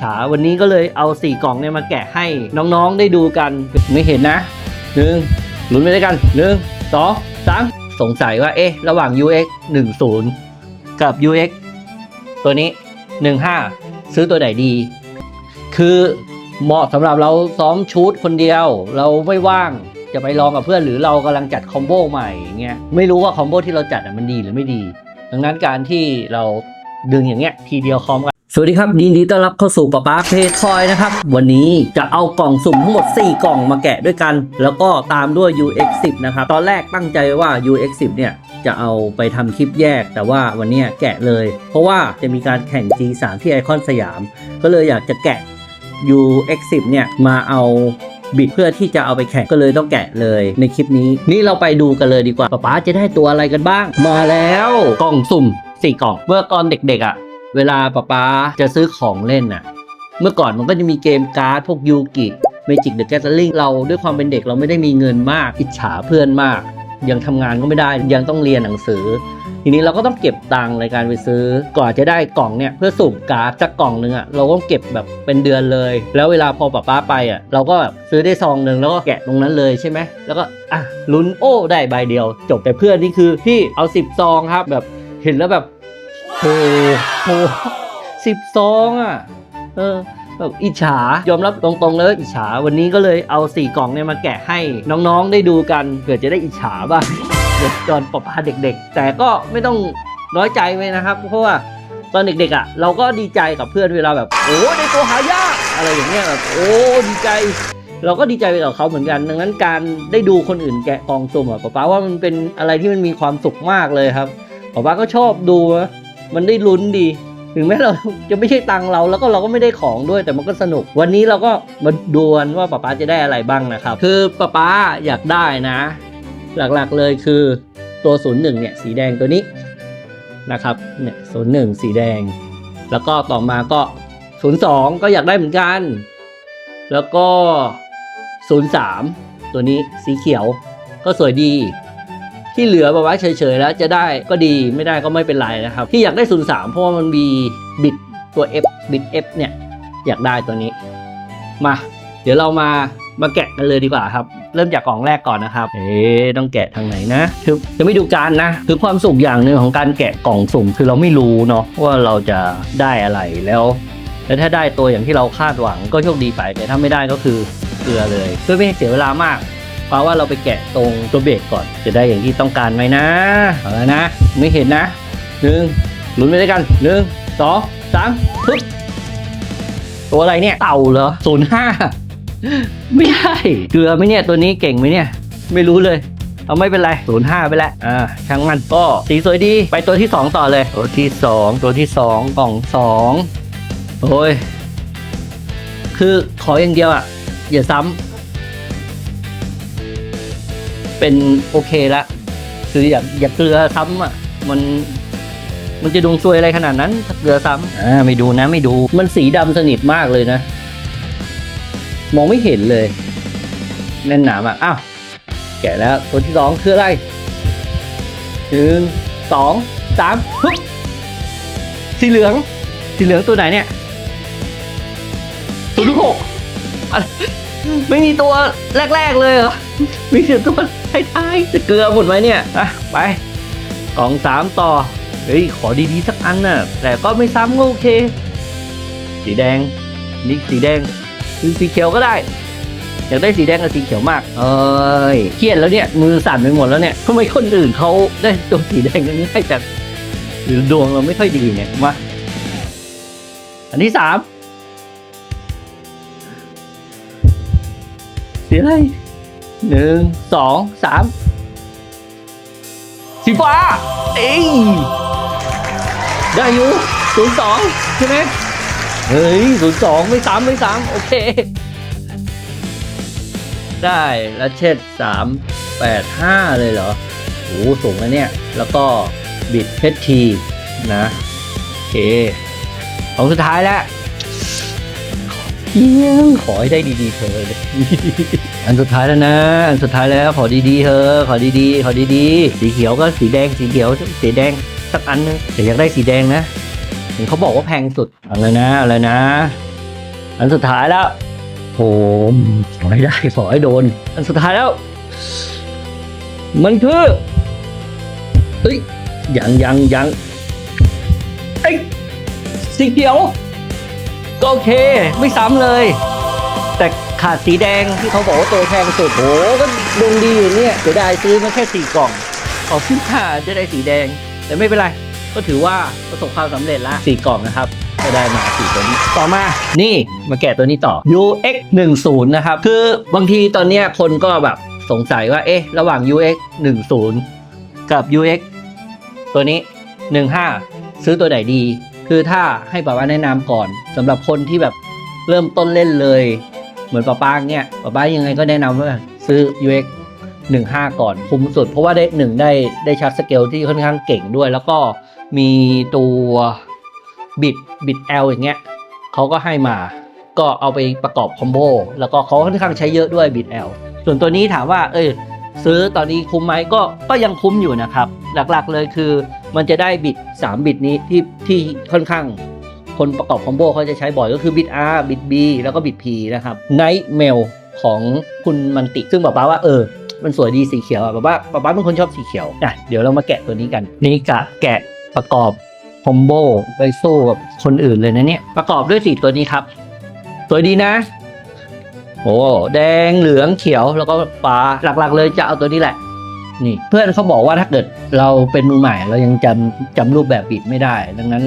ฉา วันนี้ก็เลยเอาสี่กล่องเนี่ยมาแกะให้น้องๆได้ดูกันไม่เห็นนะหนึ่งลุ้นไปด้วยกันหนึ่งสองสามสงสัยว่าเอ๊ะระหว่าง UX 10 กับ UX ตัวนี้ 15 ซื้อตัวไหนดี คือเหมาะสำหรับเราซ้อมชูตคนเดียว เราไม่ว่างจะไปลองกับเพื่อนหรือเรากำลังจัดคอมโบใหม่เงี้ยไม่รู้ว่าคอมโบที่เราจัดมันดีหรือไม่ดี ดังนั้นการที่เราดึงอย่างเงี้ยทีเดียวคอมก สวัสดีครับยินดีต้อนรับเข้าสู่ป๊าป๊าเพจคอยนะครับ วันนี้จะเอากล่องสุ่มทั้งหมด 4 กล่องมาแกะด้วยกัน แล้วก็ตามด้วย UX10 นะครับ ตอนแรกตั้งใจว่า UX10 เนี่ย จะเอาไปทำคลิปแยก แต่ว่าวันนี้แกะเลย เพราะว่าจะมีการแข่ง G3 ที่ไอคอนสยาม ก็เลยอยากจะแกะ UX10 เนี่ย มาเอาบิดเพื่อที่จะเอาไปแข่งก็เลยต้องแกะเลยในคลิปนี้ นี่เราไปดูกันเลยดีกว่าป๊าป๊าจะได้ตัวอะไรกันบ้าง มาแล้วกล่องสุ่มสี่กล่องเมื่อก่อนเด็กๆอะ่ะ เวลาป๊าป๊าจะซื้อของเล่นอะ เมื่อก่อนมันก็จะมีเกมการ์ดพวกยูกิเมจิกเดอะแก t ลิงเราด้วยความเป็นเด็กเราไม่ได้มีเงินมากอิจฉาเพื่อนมาก ยังทำงานก็ไม่ได้ยังต้องเรียนหนังสือ ทีนี้เราก็ต้องเก็บตังค์ในการไปซื้อ ก่อนจะได้กล่องเนี่ยเพื่อสุ่มการ์ดสักกล่องหนึงอะ่ะเราก็เก็บแบบเป็นเดือนเลย แล้วเวลาพอป้าป้าไปอะ่ะเราก็แบบซื้อได้ซองหนึ่งแล้วก็แกะตรงนั้นเลยใช่ไหมแล้วก็อะลุ้นโอ้ได้ใบเดียว จบแต่เพื่อนนี่คือพี่เอาสิบซองครับแบบเห็นแล้วแบบ โอ้โหสิบซองอะ เออแบบอิจฉายอมรับตรงๆเลยอิจฉาวันนี้ก็เลยเอาสี่กล่องเนี่ยมาแกะให้น้องๆ ได้ดูกันเผื่อจะได้อิจฉาบ้างเด็กตอนปพาเด็กๆ แต่ก็ไม่ต้องน้อยใจไว้นะครับ เพราะว่าตอนเด็กๆอะเราก็ดีใจกับเพื่อนเวลาแบบ โอ้ได้ตัวหายากอะไรอย่างเงี้ยแบบโอ้ดีใจ เราก็ดีใจไปกับเขาเหมือนกัน ดังนั้นการได้ดูคนอื่นแกะกล่องสุ่มอะป๊าป๊าว่ามันเป็นอะไรที่มันมีความสุขมากเลยครับปป๊าก็ชอบดูนะ มันได้ลุ้นดี ถึงแม้เราจะไม่ใช่ตังเราแล้วก็เราก็ไม่ได้ของด้วยแต่มันก็สนุก วันนี้เราก็มาดูกันว่าป๊าป๊าจะได้อะไรบ้างนะครับ คือป๊าป๊าอยากได้นะ หลักๆเลยคือตัว 01 เนี่ย สีแดงตัวนี้นะครับ เนี่ย 01 สีแดง แล้วก็ต่อมาก็ 02 ก็อยากได้เหมือนกัน แล้วก็ 03 ตัวนี้สีเขียวก็สวยดี ที่เหลือแบบว่าเฉยๆแล้วจะได้ก็ดีไม่ได้ก็ไม่เป็นไรนะครับ ที่อยากได้ 03 เพราะว่ามันมีบิดตัว F บิด F เนี่ย อยากได้ตัวนี้ มา เดี๋ยวเรามามาแกะกันเลยดีกว่าครับ เริ่มจากกล่องแรกก่อนนะครับ เอ๊ต้องแกะทางไหนนะคือจะไม่ดูการนะ คือความสุขอย่างหนึ่งของการแกะกล่องสุ่ม คือเราไม่รู้เนาะว่าเราจะได้อะไรแล้วแล้วถ้าได้ตัวอย่างที่เราคาดหวังก็โชคดีไปแต่ถ้าไม่ได้ก็คือเกลือเลยเพื่อไม่ให้เสียเวลามาก เพราะว่าเราไปแกะตรงตัวเบรกก่อน จะได้อย่างที่ต้องการไหมนะเอาแล้วนะไม่เห็นนะหนึ่งลุ้นไปด้วยกันหนึ่งสองสามปึ๊บตัวอะไรเนี่ยเต่าเหรอศูนย์ห้าไม่ใช่เกลือไหมเนี่ยตัวนี้เก่งไหมเนี่ย ไม่รู้เลยเอาไม่เป็นไรศูนย์ห้าไปแล้วอ่าช่างมันก็สีสวยดีไปตัวที่สองต่อเลย ตัวที่สองตัวที่สองกล่องสองโอ้ย คือขออย่างเดียวอะอย่าซ้ำ เป็นโอเคละคืออย่าอย่าเกลือซ้ำอะมันมันจะดวงซวยอะไรขนาดนั้นถ้าเกลือซ้ำอ่าไม่ดูนะไม่ดูมันสีดำสนิทมากเลยนะ มองไม่เห็นเลยแน่นหนามากอ้าวแกะแล้วตัวที่สองคืออะไรหนึ่งสองสามฮึบสีเหลืองสีเหลืองตัวไหนเนี่ยตัวที่หกอะไรไม่มีตัวแรก ๆ เลยเหรอ มีแต่ตัว ไท้ายจะเกลือหมดไหมเนี่ยอะไปกล่องสามต่อเฮ้ยขอดีๆสักอันน่ะ แต่ก็ไม่ซ้ำก็โอเค สีแดงนี่สีแดงหรือสีเขียวก็ได้อยากได้สีแดงกับสีเขียวมาก เอ้ยเครียดแล้วเนี่ย มือสั่นไปหมดแล้วเนี่ยทำไมคนอื่นเขาได้ตัวสีแดงกันง่ายจังหรือดวงเราไม่ค่อยดีเนี่ยมาอันที่สามสีอะไร หนึ่งสองสามสีฟ้าเอ้ยได้อยู่ศูนย์สองใช่ไหมเฮ้ยศูนย์สองไม่สามไม่สามโอเค ได้แล้วเช็ดสามแปดห้าเลยเหรอโอ้สูงแล้วเนี่ย แล้วก็บิดเพชรทีนะ โอเค ของสุดท้ายแล้วเพียงขอให้ได้ดีๆเธอเลย อันสุดท้ายแล้วนะ อันสุดท้ายแล้วขอดีๆเธอขอดีๆขอดีๆ สีเขียวก็สีแดงสีเขียวสีแดงสักอันนึงแต่อยากได้สีแดงนะเห็นเขาบอกว่าแพงสุดอาเลยนะอาเลยนะ อันสุดท้ายแล้วโหขอให้ได้ขอให้โดน อันสุดท้ายแล้ว มันคือเอ้ยยังยังยังไอ้สีเขียวก็โอเค ไม่ซ้ำเลย ขาดสีแดงที่เขาบอกว่าตัวแพงสุดโหก็ดวงดีอยู่เนี่ยเสียดายซื้อมาแค่สี่กล่องขอขึ้นค่าจะได้สีแดง แต่ไม่เป็นไร ก็ถือว่าประสบความสำเร็จละสี่กล่องนะครับก็ได้มาสี่ตัวนี้ต่อมา นี่มาแกะตัวนี้ต่อ UX 1 0นะครับ คือบางทีตอนเนี้ยคนก็แบบสงสัยว่า เอ๊ะ ระหว่าง UX 1 0กับ UX ตัวนี้ 15 ซื้อตัวไหนดี คือถ้าให้ป้าป้าแนะนำก่อนสำหรับคนที่แบบเริ่มต้นเล่นเลย เหมือนป้าป้าเนี่ยป้าป้ายังไงก็แนะนำว่าซื้อ UX 15 ก่อนคุ้มสุด เพราะว่าได้หนึ่งได้ได้ชาร์จสเกลที่ค่อนข้างเก่งด้วย แล้วก็มีตัวบิดบิด L อย่างเงี้ยเขาก็ให้มาก็เอาไปประกอบคอมโบแล้วก็เขาค่อนข้างใช้เยอะด้วยบิด L ส่วนตัวนี้ถามว่า เอยซื้อตอนนี้คุ้มไหมก็ก็ยังคุ้มอยู่นะครับ หลักๆเลยคือมันจะได้บิด 3 บิดนี้ที่ที่ค่อนข้าง คนประกอบคอมโบเขาจะใช้บ่อยก็คือบิด R บิด B แล้วก็บิด P นะครับ Night Mail ของคุณมันติ ซึ่งบอกป้าว่าเออมันสวยดีสีเขียวอะป้าป้าป้าป้าเป็นคนชอบสีเขียวอะเดี๋ยวเรามาแกะตัวนี้กันนี่กะแกะประกอบคอมโบไปสู้กับคนอื่นเลยนะเนี่ยประกอบด้วยสีตัวนี้ครับ สวยดีนะโอ้แดงเหลืองเขียวแล้วก็ฟ้าหลักๆ เลยจะเอาตัวนี้แหละ นี่ เพื่อนเขาบอกว่าถ้าเกิดเราเป็นมือใหม่ เรายังจำจำรูปแบบบิดไม่ได้ ดังนั้น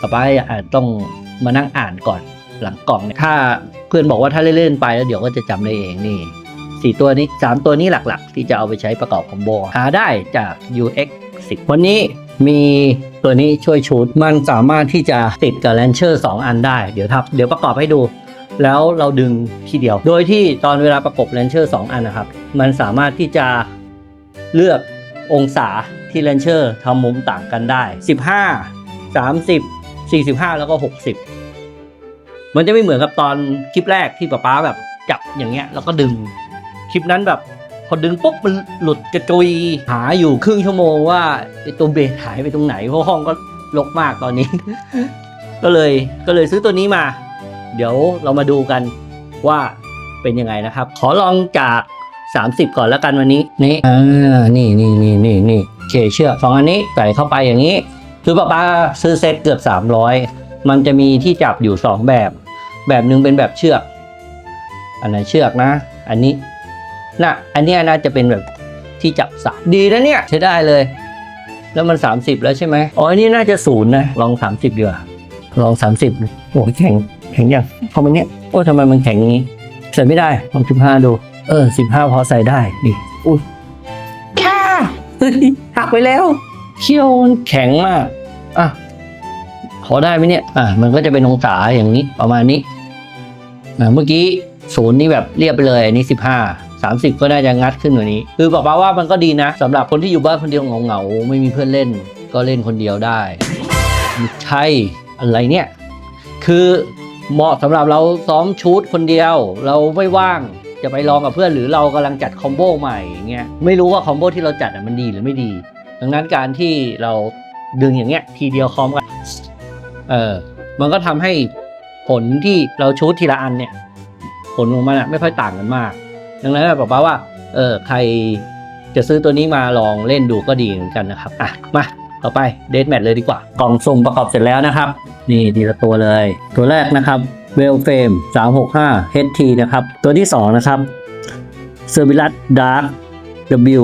ป้าป้าอาจต้องมานั่งอ่านก่อนหลังกล่องเนี่ยถ้าเพื่อนบอกว่าถ้าเล่นๆไปแล้วเดี๋ยวก็จะจำได้เองนี่สี่ตัวนี้สามตัวนี้หลักๆ ที่จะเอาไปใช้ประกอบคอมโบหาได้จาก UX 10วันนี้มีตัวนี้ช่วยชูดมันสามารถที่จะติดกับแลนเชอร์2อันได้ เดี๋ยวทับเดี๋ยวประกอบให้ดู แล้วเราดึงทีเดียว โดยที่ตอนเวลาประกบเลนเชอร์2อันนะครับ มันสามารถที่จะเลือกองศาที่เลนเชอร์ทำมุมต่างกันได้ 15 30 45 แล้วก็ 60 มันจะไม่เหมือนกับตอนคลิปแรกที่ป๊าป๊าแบบจับอย่างเงี้ยแล้วก็ดึง คลิปนั้นแบบพอดึงปุ๊บมันหลุดกระจุยหาอยู่ครึ่งชั่วโมงว่าไอตัวเบสหายไปตรงไหนเพราะห้องก็รกมากตอนนี้ ก็เลยก็เลยซื้อตัวนี้มา เดี๋ยวเรามาดูกันว่าเป็นยังไงนะครับ ขอลองจาก 30 ก่อนแล้วกันวันนี้ นี่อ่านี่นี่นี่นี่นี่โอเคเชื่อกสองอันนี้ใส่เข้าไปอย่างนี้ คือป้าป้าซื้อเซ็ตเกือบ 300 มันจะมีที่จับอยู่ 2 แบบ แบบหนึ่งเป็นแบบเชือก อันไหนเชือกนะ อันนี้น่ะอันเนี้ยน่าจะเป็นแบบที่จับสายดีนะเนี่ยใช้ได้เลย แล้วมัน 30 แล้วใช่ไหมอ๋ออันนี้น่าจะศูนย์นะลอง 30ดีกว่าลอง 30โอ้ยแข็งแข็งยังพอมันเนี้ยโอ้ทำไมมันแข็งอย่างนี้ใส่ไม่ได้ลอง15ดู เออ15พอใส่ได้นี่อุ้ยค่าเฮ้ยหักไปแล้ว เขี้ยวมันแข็งมาก อะ ขอได้ไหมเนี่ย อะ มันก็จะเป็นองศาอย่างนี้ประมาณนี้ อะ เมื่อกี้ศูนย์นี่แบบเรียบไปเลย อันนี้15 30ก็น่าจะงัดขึ้นกว่านี้ คือบอกว่ามันก็ดีนะสำหรับคนที่อยู่บ้านคนเดียวเหงาๆไม่มีเพื่อนเล่น ก็เล่นคนเดียวได้ไม่ใช่อะไรเนี่ย คือเหมาะสำหรับเราซ้อมชูตคนเดียว เราไม่ว่างจะไปลองกับเพื่อนหรือเรากำลังจัดคอมโบใหม่อย่างเงี้ยไม่รู้ว่าคอมโบที่เราจัดอะมันดีหรือไม่ดี ดังนั้นการที่เราดึงอย่างเงี้ยทีเดียวคอมกันเออมันก็ทำให้ผลที่เราชูตทีละอันเนี่ย ผลของมันอะไม่ค่อยต่างกันมาก ดังนั้นบอกว่าว่าเออใครจะซื้อตัวนี้มาลองเล่นดูก็ดีเหมือนกันนะครับอะมาต่อไปเดทแมทเลยดีกว่า กล่องสุ่มประกอบเสร็จแล้วนะครับ นี่ทีละตัวเลย ตัวแรกนะครับเวลเฟม365 HT นะครับ ตัวที่ 2 นะครับเซอร์บิลัสดาร์ W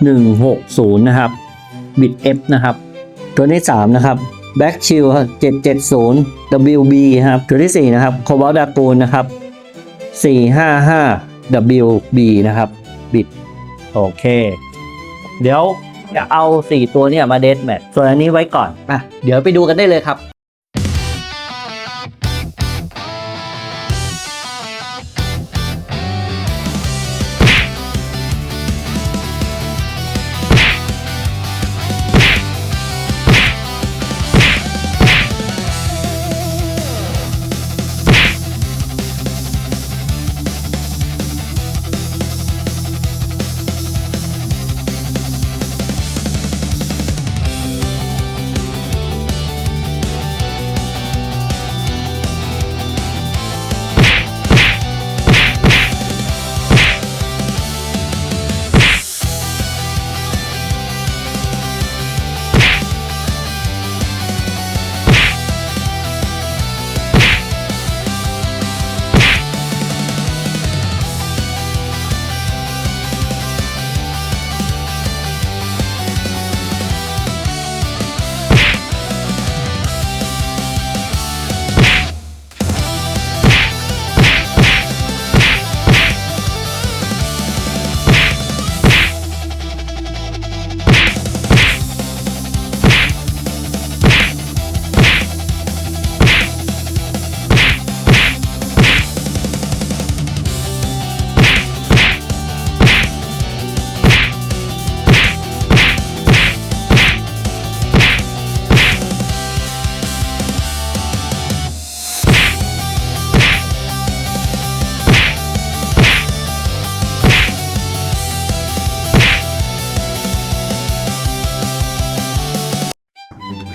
160 นะครับ บิด F นะครับ ตัวที่ 3 นะครับ Back Chill 770 WB นะครับ ตัวที่ 4 นะครับ Cobalt Dragoon นะครับ 455 WB นะครับ บิด โอเค เดี๋ยวจะเอา 4 ตัวเนี่ยมาเดทแมทส่วนอันนี้ไว้ก่อนอะเดี๋ยวไปดูกันได้เลยครับ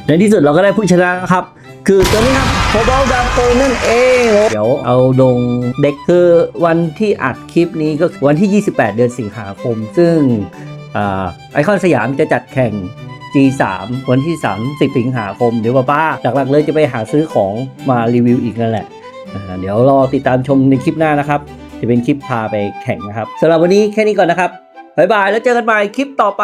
ในที่สุดเราก็ได้ผู้ชนะนะครับ คือตัวนี้ครับโคบอลดาโ o นั่นเอง เดี๋ยวเอาลงเด็กคือวันที่อัดคลิปนี้ก็วันที่ 28 เดือนสิงหาคม ซึ่งอไอคอนสยามจะจัดแข่ง G3 วันที่ 30 สิงหาคม เดี๋ยวป้าป้าหลักๆเลยจะไปหาซื้อของมารีวิวอีกนั่นแหละ เดี๋ยวรอติดตามชมในคลิปหน้านะครับ จะเป็นคลิปพาไปแข่งนะครับสำหรับวันนี้แค่นี้ก่อนนะครับบ๊ายบายแล้วเจอกันใหม่คลิปต่อไป